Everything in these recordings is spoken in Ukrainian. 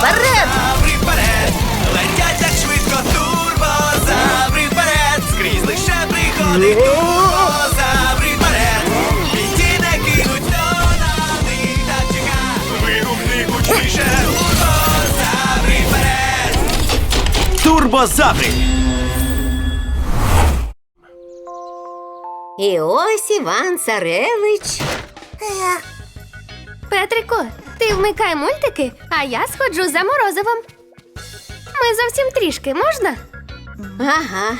вперед! вперед! Летять як швидко турбо турбозаври вперед! Скрізь лише приходить турбозаври вперед! І ті не кинуть до нами та чека! Вигукни гучніше! Турбозаври вперед! Турбозаври! І ось Іван Царевич. Е, Петрико, ти вмикай мультики, а я сходжу за морозивом. Ми зовсім трішки можна? Ага.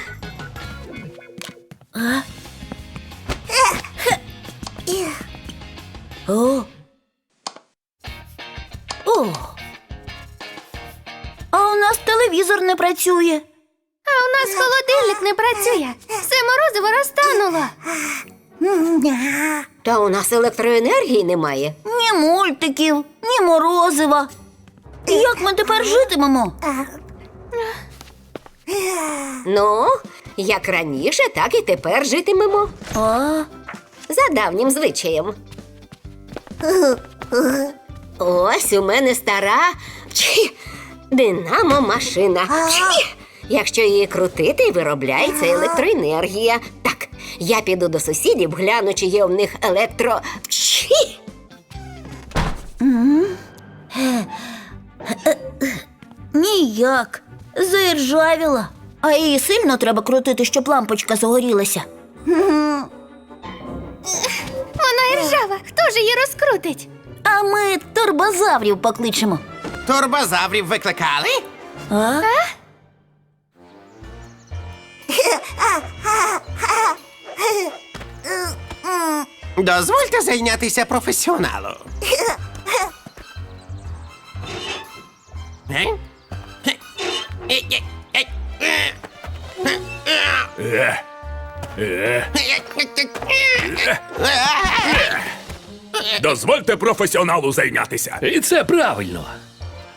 О. О. А у нас телевізор не працює. А у нас холодильник не працює. Все морозиво розтануло. Та у нас електроенергії немає. Ні мультиків, ні морозива. Як ми тепер житимемо? Ну, як раніше, так і тепер житимемо. А? За давнім звичаєм. Ось у мене стара динамо машина. Якщо її крутити, виробляється електроенергія. Так, я піду до сусідів, гляну, чи є в них електро. Чі. Ніяк. Заіржавіла. А її сильно треба крутити, щоб лампочка загорілася. Вона і ржава. Хто ж її розкрутить? А ми турбозаврів покличемо. Турбозаврів викликали? А? Дозвольте зайнятися професіоналу. Е? Дозвольте професіоналу зайнятися. І це правильно.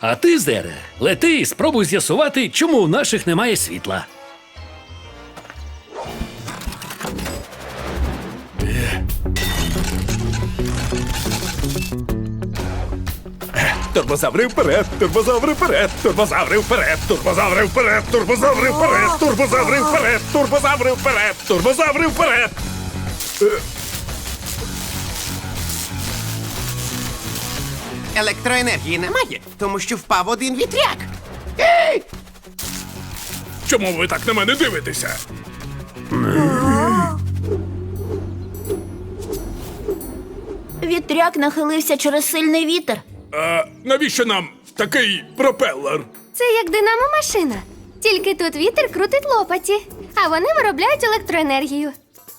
А ти, Здере, лети і спробуй з'ясувати, чому у наших немає світла. Турбозаври вперед, турбозаври вперед, турбозаври вперед, турбозаври вперед, турбозаври вперед, турбозаври вперед, турбозаври вперед, турбозаври вперед. Електроенергії немає, тому що впав один вітряк. Чому ви так на мене дивитеся? Вітряк нахилився через сильний вітер. А навіщо нам такий пропелер? Це як динамо машина. Тільки тут вітер крутить лопаті, а вони виробляють електроенергію,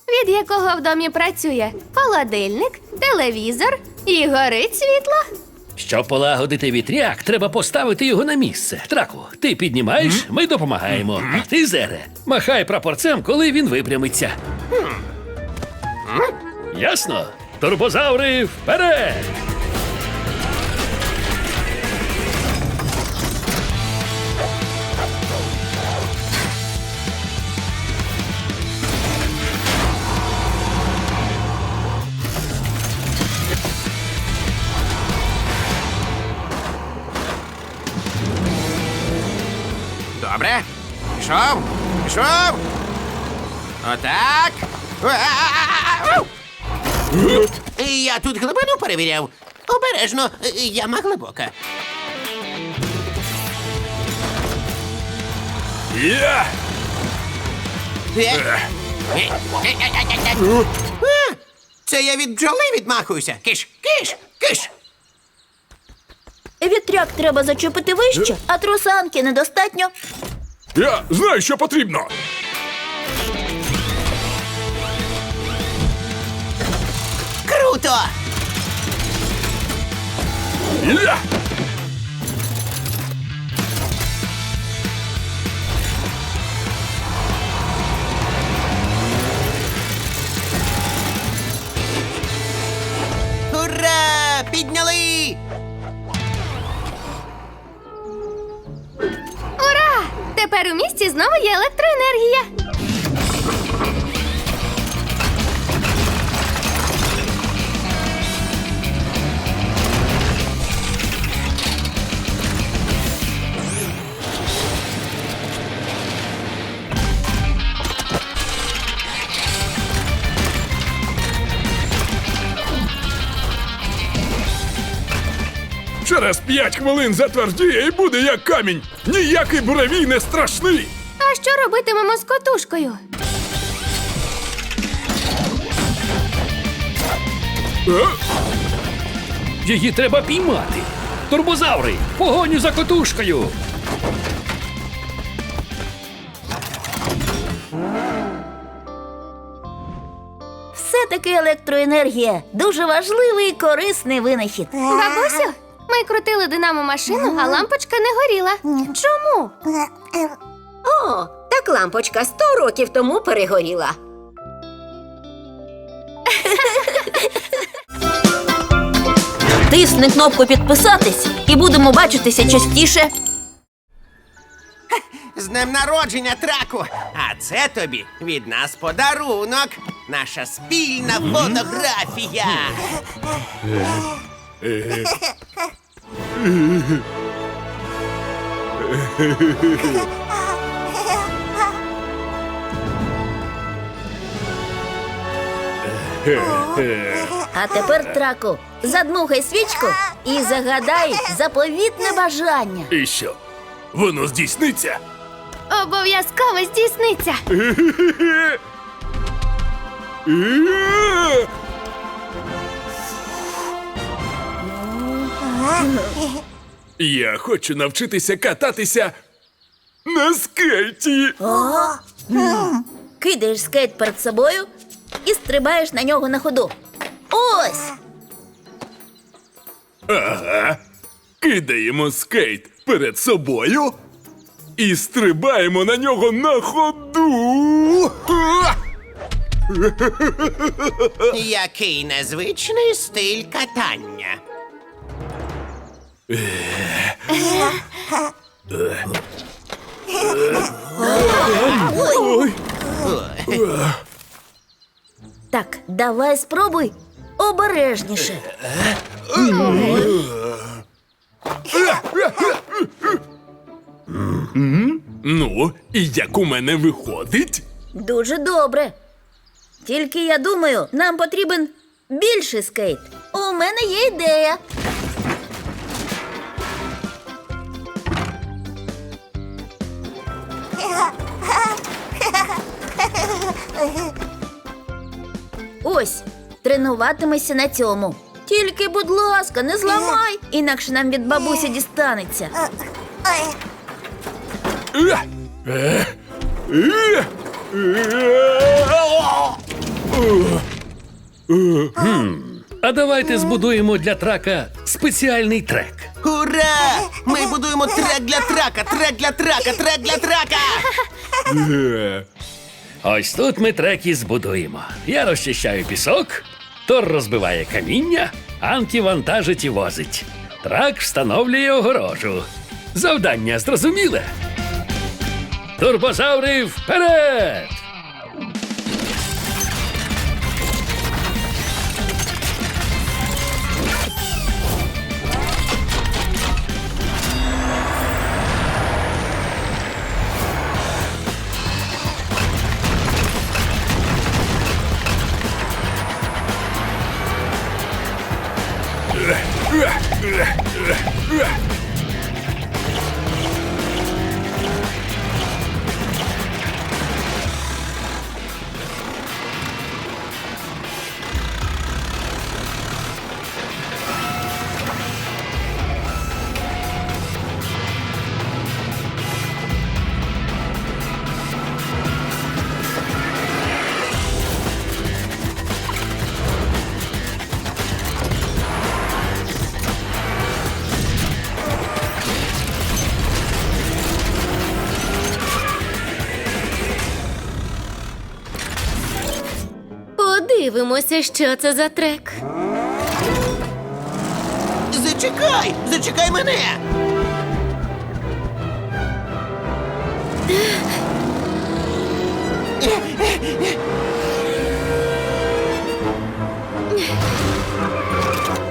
від якого в домі працює холодильник, телевізор і горить світло. Щоб полагодити вітряк, треба поставити його на місце. Траку, ти піднімаєш, ми допомагаємо. А ти, Зере, махай прапорцем, коли він випрямиться. Ясно? Турбозаври вперед! Отак. Ау! Я тут глибину перевіряв. Обережно, яма глибока. Я! Е, е, е, е, е, е. А, Це я від бджоли відмахуюся. Киш, киш, киш. Вітряк треба зачепити вище, а трусанки недостатньо. Я знаю, що потрібно. Круто! Ура! Підняли! Ура! Тепер у місті знову є електроенергія. Через п'ять хвилин затвердіє і буде як камінь. Ніякий буревій не страшний. А що робитимемо з котушкою? Е? Її треба піймати. Турбозаври, погоню за котушкою. Все-таки електроенергія дуже важливий і корисний винахід. Бабусю, ми крутили динамо машину, а лампочка не горіла. Чому? О, так лампочка сто років тому перегоріла. Тисни кнопку підписатись і будемо бачитися частіше. З днем народження, траку! А це тобі від нас подарунок. Наша спільна фотографія. А тепер, траку, задмухай свічку і загадай заповітне бажання. І що? Воно здійсниться? Обов'язково здійсниться. Я хочу навчитися кататися на скейті. Кидаєш скейт перед собою і стрибаєш на нього на ходу. Ось! Ага. Кидаємо скейт перед собою і стрибаємо на нього на ходу. Який незвичний стиль катання. Так, давай спробуй обережніше. Ну, і як у мене виходить? Дуже добре. Тільки я думаю, нам потрібен більший скейт. У мене є ідея. Ось, тренуватимешся на цьому. Тільки, будь ласка, не зламай, інакше нам від бабусі дістанеться. А давайте збудуємо для трака спеціальний трек. Ура! Ми будуємо трек для трака, трек для трака, трек для трака! Ось тут ми треки збудуємо. Я розчищаю пісок, Тор розбиває каміння, Анкі вантажить і возить. Трак встановлює огорожу. Завдання зрозуміле. Турбозаври вперед! Подивимося, що це за трек. Зачекай! Зачекай мене!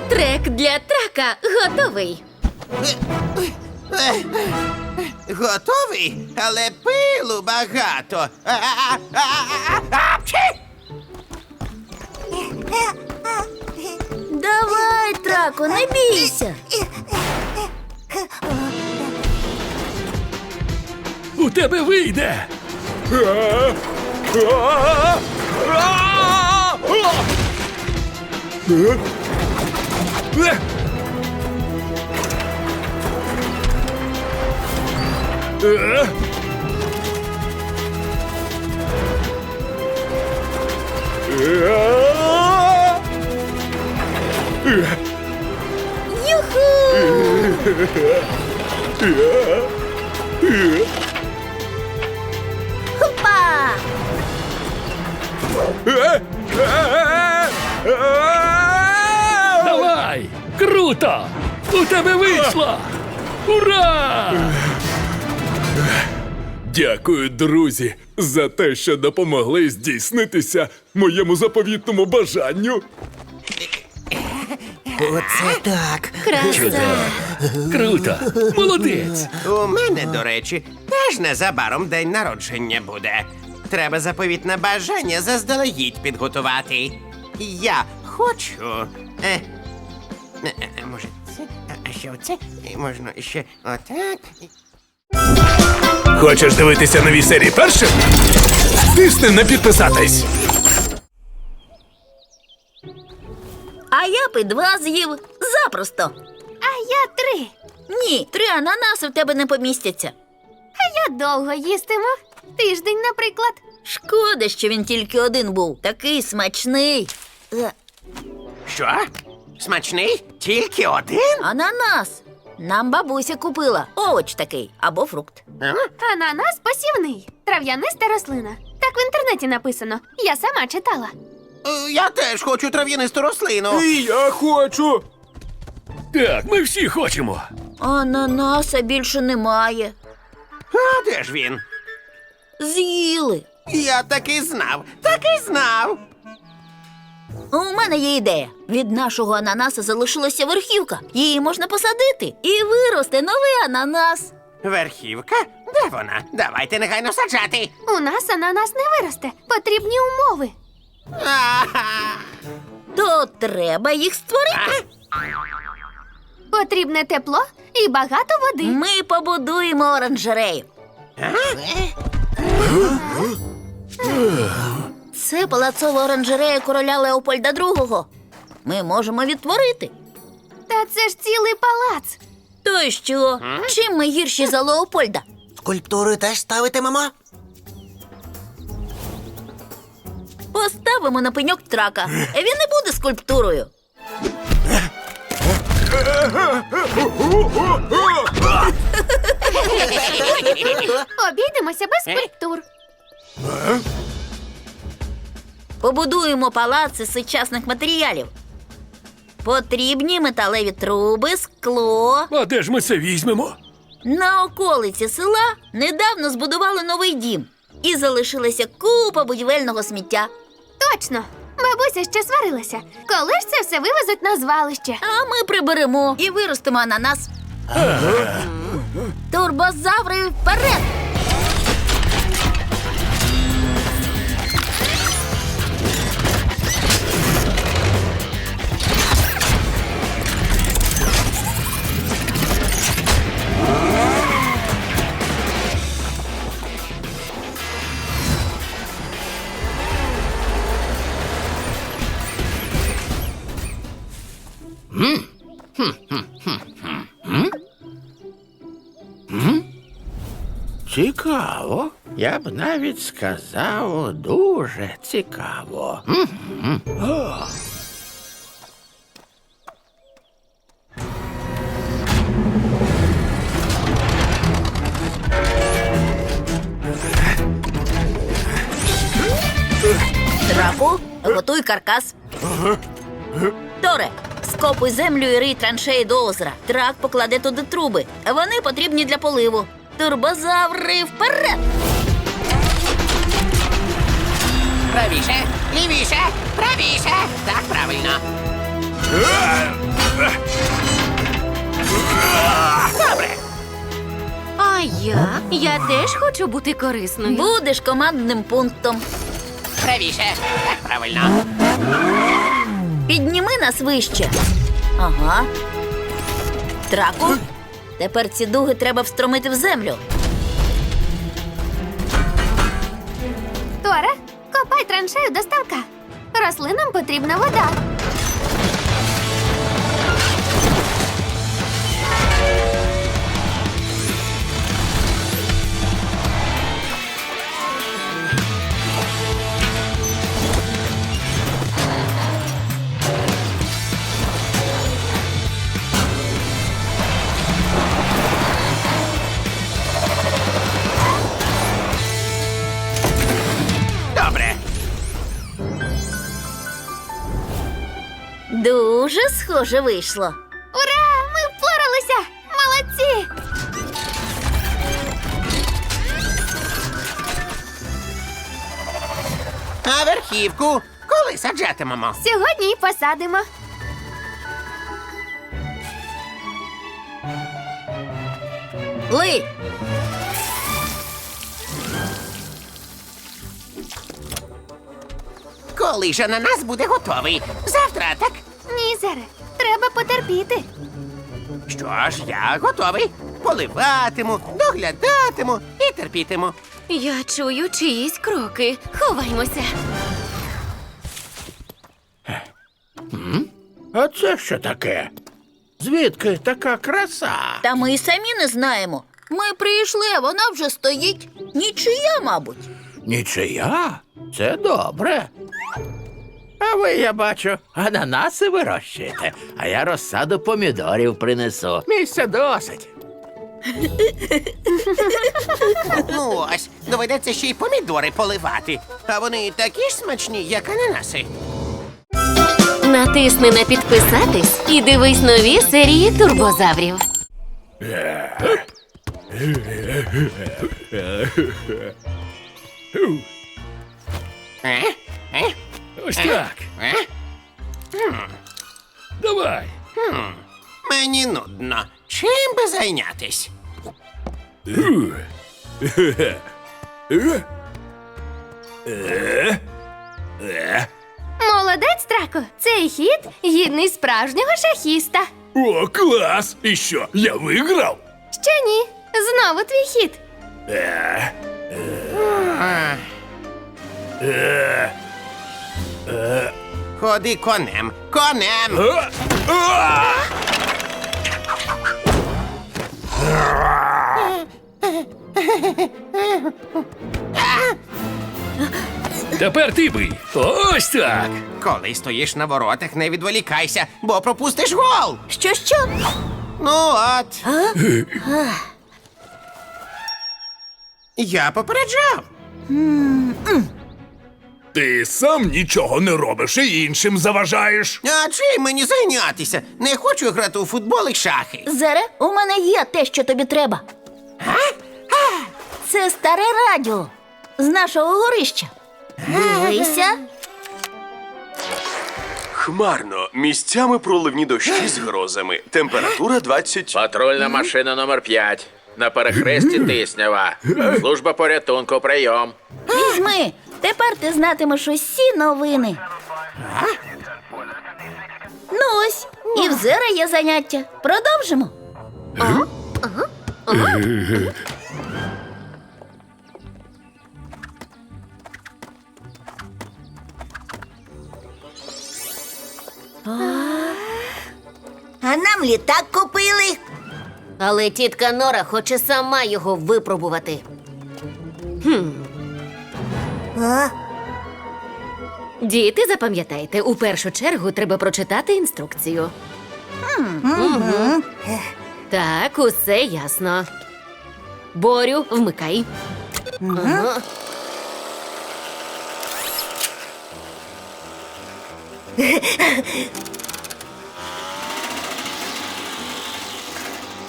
Трек для трака готовий. Готовий, але пилу багато. А-а-а-а-а-апчі! Давай, трако, не бійся. У тебе вийде! Хопа! Давай! Круто! У тебе вийшло! Ура! Дякую, друзі, за те, що допомогли здійснитися моєму заповітному бажанню. Оце так. Круто! Молодець! У мене, до речі, теж незабаром день народження буде. Треба заповітне бажання заздалегідь підготувати. Я хочу. Е, е, е, може, це, а, а ще оце? І можна ще отак. Хочеш дивитися нові серії першим? Тисни на підписатись. А я б і два з'їв запросто. А я три. Ні, три ананаси в тебе не помістяться. А я довго їстиму. Тиждень, наприклад. Шкода, що він тільки один був. Такий смачний. Е, Що? Смачний? Тільки один? Ананас. Нам бабуся купила. Овоч такий або фрукт. А? Ананас посівний. Трав'яниста рослина. Так в інтернеті написано. Я сама читала. Е, Я теж хочу трав'янисту рослину. І я хочу. Так, ми всі хочемо. Ананаса більше немає. А де ж він? З'їли. Я таки знав, таки знав. У мене є ідея. Від нашого ананаса залишилася верхівка. Її можна посадити і виросте новий ананас. Верхівка? Де вона? Давайте негайно саджати. У нас ананас не виросте. Потрібні умови. То треба їх створити. Потрібне тепло і багато води. Ми побудуємо оранжерею. Це палацова оранжерея короля Леопольда II. Ми можемо відтворити. Та це ж цілий палац. То й що? Чим ми гірші за Леопольда? Скульптури теж ставите, Поставимо на пеньок трака. Він не буде скульптурою. Обійдемося без скульптур. Побудуємо палац із сучасних матеріалів. Потрібні металеві труби, скло. А де ж ми це візьмемо? На околиці села недавно збудували новий дім. І залишилася купа будівельного сміття. Точно. Бабуся ще сварилася. Коли ж це все вивезуть на звалище? А ми приберемо і виростемо ананас. Турбозаври вперед! Цікаво. Я б навіть сказав дуже цікаво. Траку, готуй каркас. Торе, скопуй землю і рий траншеї до озера. Трак покладе туди труби. Вони потрібні для поливу. Турбозаври вперед! Правіше, лівіше, правіше. Так, правильно. Добре. А я? Я теж хочу бути корисною. Будеш командним пунктом. Правіше. Так, правильно. Підніми нас вище. Ага. Траку. Тепер ці дуги треба встромити в землю. Торе, копай траншею до ставка. Рослинам потрібна вода. Схоже вийшло. Ура! Ми впоралися! Молодці! А верхівку коли саджатимемо? Сьогодні й посадимо. Ли! Коли ж ананас буде готовий? Завтра, так? Ні, Зере, треба потерпіти. Що ж, я готовий. Поливатиму, доглядатиму і терпітиму. Я чую чиїсь кроки. Ховаймося. А це що таке? Звідки така краса? Та ми й самі не знаємо. Ми прийшли, а вона вже стоїть. Нічия, мабуть. Нічия? Це добре. А ви, я бачу, ананаси вирощуєте, а я розсаду помідорів принесу. Місця досить. Ну ось, доведеться ще й помідори поливати. А вони такі ж смачні, як ананаси. Натисни на підписатись і дивись нові серії турбозаврів. Е? Е? Ось так. Е? Давай. Мені нудно. Чим би зайнятись? Молодець, Трако! Цей хід гідний справжнього шахіста. О, клас! І що, я виграв? Ще ні. Знову твій хід. Ходи конем. Конем! Тепер ти бий. Ось так. Коли стоїш на воротах, не відволікайся, бо пропустиш гол. Що, що? Ну от. Я попереджав. Ти сам нічого не робиш і іншим заважаєш. А чим мені зайнятися? Не хочу грати у футбол і шахи. Зере, у мене є те, що тобі треба. Це старе радіо з нашого горища. Дивися. Хмарно, місцями проливні дощі з грозами. Температура 20... Патрульна машина номер 5 На перехресті Тиснява. Служба порятунку, прийом. Візьми. Тепер ти знатимеш усі новини. Ну ось, і в Зера є заняття. Продовжимо. А нам літак купили. Але тітка Нора хоче сама його випробувати. Хм. Діти, запам'ятайте, у першу чергу треба прочитати інструкцію. Мгм. Так, усе ясно. Борю, вмикай. Ага.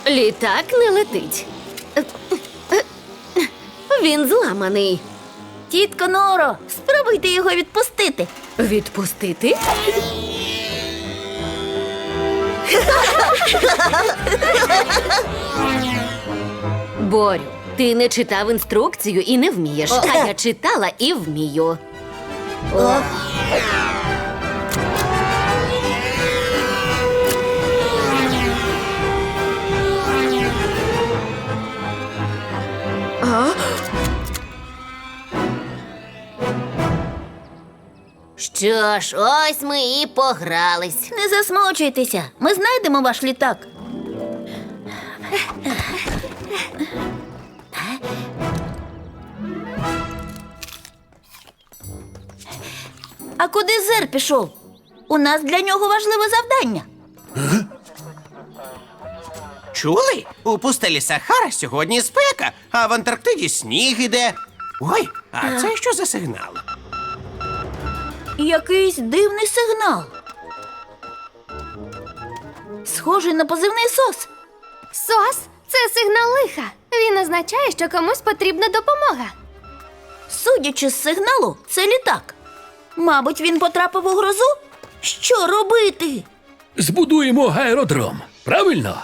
Літак не летить. Він зламаний. Тітко Норо, спробуйте його відпустити. Відпустити? Борю, ти не читав інструкцію і не вмієш. А я читала і вмію. Що ж, ось ми і погрались. Не засмучуйтеся, ми знайдемо ваш літак. А куди зер пішов? У нас для нього важливе завдання. Чули? У пустелі Сахара сьогодні спека, а в Антарктиді сніг іде. Ой, а це що за сигнал? Якийсь дивний сигнал. Схожий на позивний сос. Сос це сигнал лиха. Він означає, що комусь потрібна допомога. Судячи з сигналу, це літак. Мабуть, він потрапив у грозу? Що робити? Збудуємо аеродром. Правильно?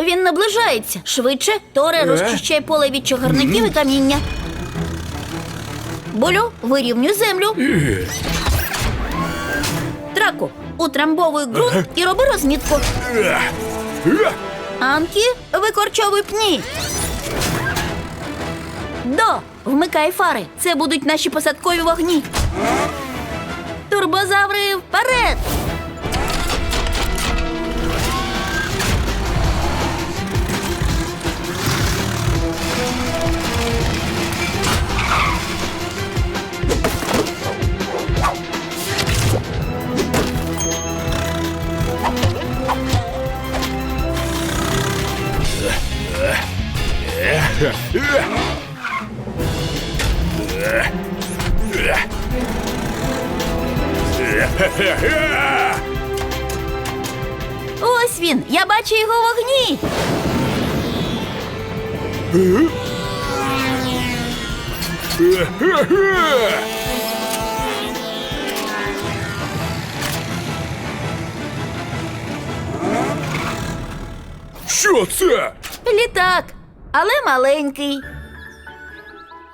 Він наближається. Швидше, Торе розчищай поле від чагарників і каміння. Болю, вирівнюй землю. Траку, утрамбовуй ґрунт і роби розмітку. Анкі, викорчовуй пні. До, вмикай фари. Це будуть наші посадкові вогні. Турбозаври вперед!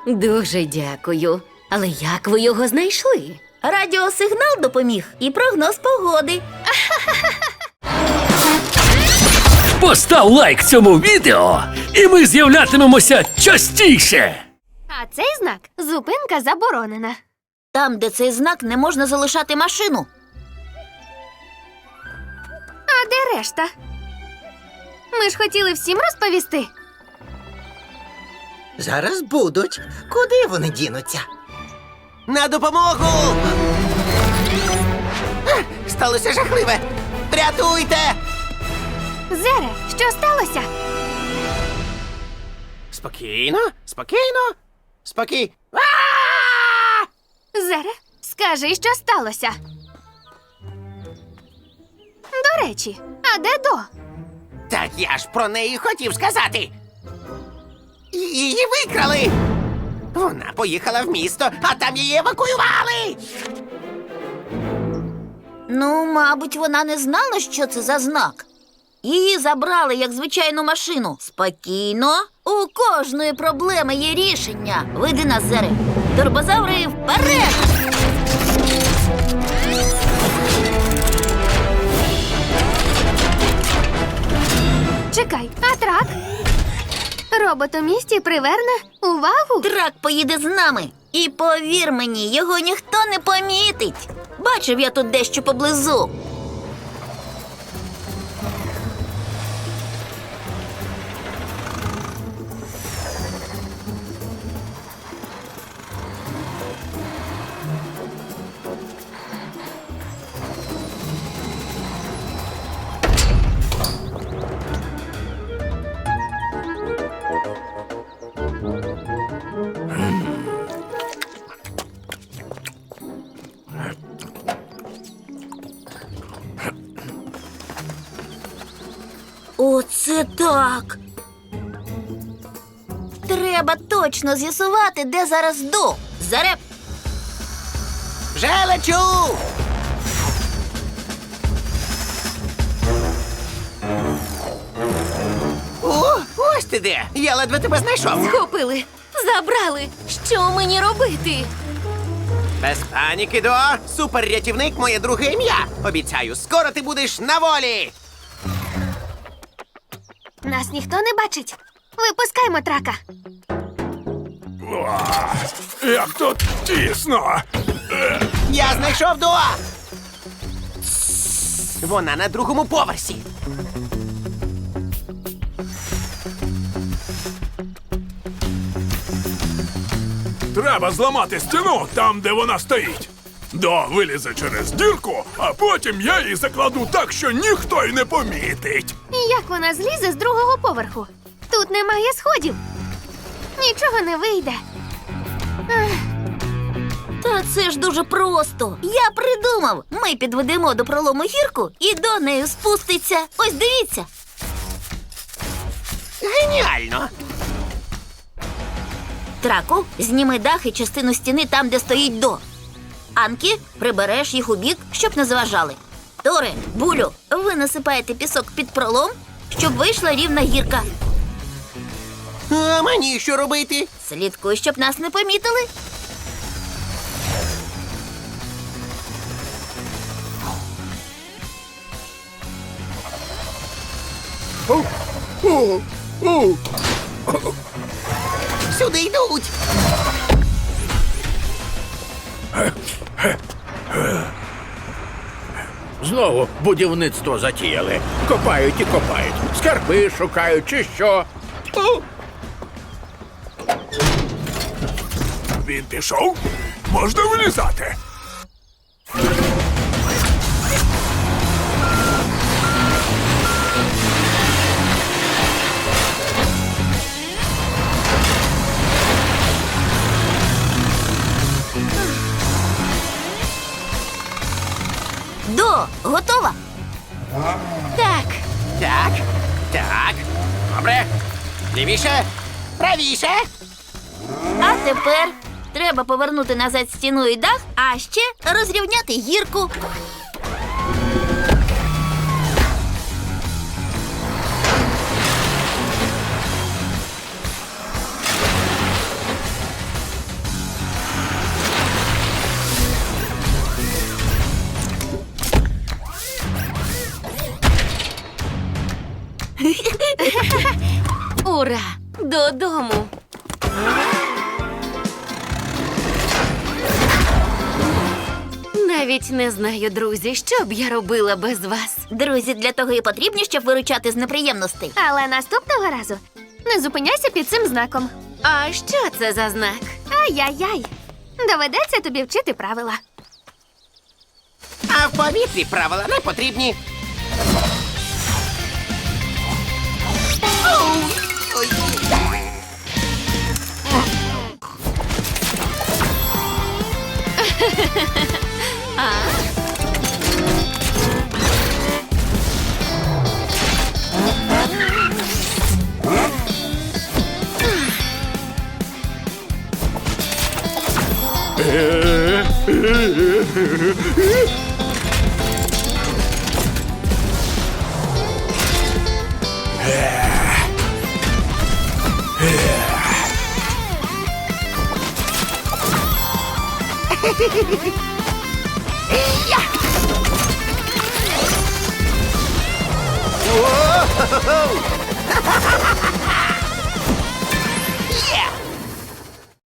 Дуже дякую. Але як ви його знайшли? Радіосигнал допоміг і прогноз погоди. Постав лайк цьому відео, і ми з'являтимемося частіше. А цей знак зупинка заборонена. Там, де цей знак, не можна залишати машину. А де решта? Ми ж хотіли всім розповісти. Зараз будуть. Куди вони дінуться? На допомогу! А, Сталося жахливе! Рятуйте! Зере, що сталося? Спокійно, спокійно, спокій. А! Зере, скажи, що сталося. До речі, а де до? Так я ж про неї хотів сказати. Її викрали. Вона поїхала в місто, а там її евакуювали. Ну, мабуть, вона не знала, що це за знак. Її забрали як звичайну машину. Спокійно. У кожної проблеми є рішення. Вийди на зери. Турбозаври вперед! Чекай, а трак? Робот у місті приверне увагу. Трак поїде з нами. І повір мені, його ніхто не помітить. Бачив я тут дещо поблизу. Точно з'ясувати, де зараз до. Зареп. Вже лечу. О, ось ти де. Я ледве тебе знайшов. Купили, забрали. Що мені робити? Без паніки, до суперрятівник моє друге ім'я. Обіцяю, скоро ти будеш на волі. Нас ніхто не бачить. Випускаймо трака. Як тут тісно. Я знайшов Дуа! Вона на другому поверсі. Треба зламати стіну там, де вона стоїть. До вилізе через дірку, а потім я її закладу так, що ніхто й не помітить. І як вона злізе з другого поверху? Тут немає сходів. Нічого не вийде. Та це ж дуже просто. Я придумав. Ми підведемо до пролому гірку і до неї спуститься. Ось дивіться. Геніально! Траку, зніми дах і частину стіни там, де стоїть до. Анкі, прибереш їх у бік, щоб не заважали. Торе, булю, ви насипаєте пісок під пролом, щоб вийшла рівна гірка. А мені що робити? Слідкуй, щоб нас не помітили. Сюди йдуть. Знову будівництво затіяли. Копають і копають. Скарби шукають чи що. Він пішов? Можна вилізати. До, готова? Так, Так, так. Добре. Лівіше, правіше. А тепер треба повернути назад стіну і дах, а ще розрівняти гірку. ура! Додому. Навіть не знаю, друзі, що б я робила без вас. Друзі, для того і потрібні, щоб виручати з неприємностей. Але наступного разу не зупиняйся під цим знаком. А що це за знак? Ай-яй-яй. Доведеться тобі вчити правила. А в повітрі правила не потрібні. Hehehehe